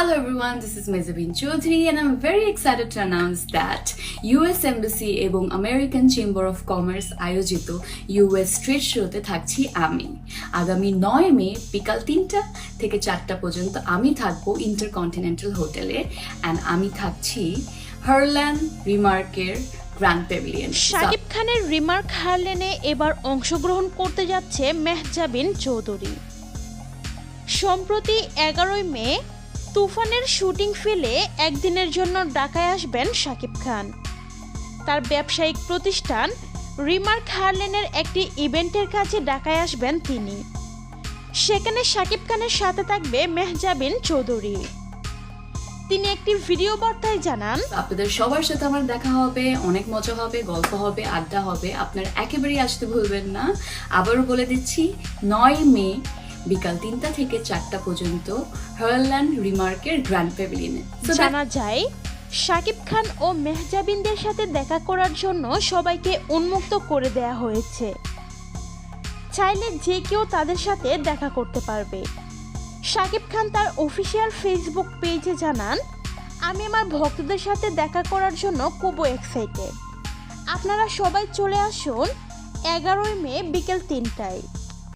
Hello everyone, this is Mezabin Chaudhary and I'm very excited to announce that US Embassy এবং American Chamber of Commerce আয়োজিত US trade শোতে থাকছি আমি। আগামী নয় মে বিকাল তিনটা থেকে চারটা পর্যন্ত আমি থাকব ইন্টারকন্টিনেন্টাল হোটেলে অ্যান্ড আমি থাকছি হারল্যান্ড রিমার্কের গ্র্যান্ড প্যাভিলিয়ন শাকিব খানের রিমার্ক হারলেনে এবার অংশগ্রহণ করতে যাচ্ছে মেহজাবিন চৌধুরী। সম্প্রতি এগারোই মে তুফানের শুটিং ফেলে একদিনের জন্য ঢাকায় আসবেন শাকিব খান। তার ব্যবসায়িক প্রতিষ্ঠান রিমার্ক হারলেনের একটি ইভেন্টের কাছে ঢাকায় আসবেন তিনি। সেখানে শাকিব খানের সাথে থাকবে মেহজাবিন চৌধুরী। তিনি একটি ভিডিও বার্তায় জানান, আপনাদের সবার সাথে আমার দেখা হবে, অনেক মজা হবে, গল্প হবে, আড্ডা হবে। আপনার একেবারেই আসতে ভুলবেন না। আবারও বলে দিচ্ছি, নয় মে বিকাল তিনটা থেকে চারটা পর্যন্ত হারল্যান্ড রিমার্কের গ্র্যান্ড প্যাভিলিয়নে জানা যায় শাকিব খান ও মেহজাবিনদের সাথে দেখা করার জন্য সবাইকে উন্মুক্ত করে দেয়া হয়েছে। চাইলে যে কেউ তাদের সাথে দেখা করতে পারবে। শাকিব খান তার অফিসিয়াল ফেসবুক পেজে জানান, আমি আমার ভক্তদের সাথে দেখা করার জন্য খুবই এক্সাইটেড আপনারা সবাই চলে আসুন এগারোই মে বিকেল তিনটায়।